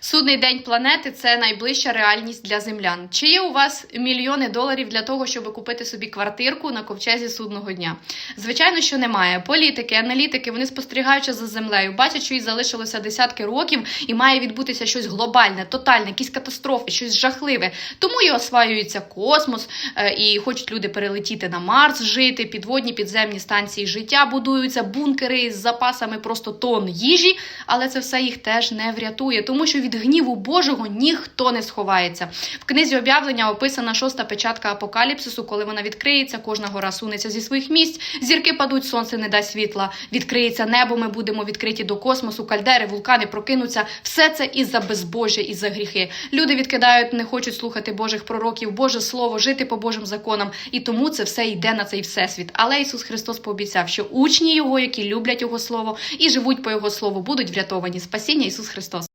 Судний день планети це найближча реальність для землян. Чи є у вас мільйони доларів для того, щоб купити собі квартирку на ковчезі судного дня? Звичайно, що немає. Політики, аналітики, вони спостерігаючи за землею, бачать, що їй залишилося десятки років, і має відбутися щось глобальне, тотальне, якісь катастрофи, щось жахливе. Тому і осваюється космос, е, і хочуть люди перелетіти на Марс, жити, підводні підземні станції життя будуються, бункери з запасами просто тонн їжі, але це все їх теж не врятує, тому що від гніву Божого ніхто не сховається. В книзі об'явлення описана шоста печатка апокаліпсису, коли вона відкриється, кожна гора сунеться зі своїх місць, зірки падуть, сонце не дасть світла, відкриється небо, ми будемо відкриті до космосу, кальдери, вулкани прокинуться. Все це із-за безбожжя, із-за гріхи. Люди відкидають, не хочуть слухати Божих пророків, Боже Слово, жити по Божим законам, і тому це все йде на цей всесвіт. Але Ісус Христос пообіцяв, що учні Його, які люблять Його Слово і живуть по Його Слову, будуть врятовані. Спасіння Ісус Христос.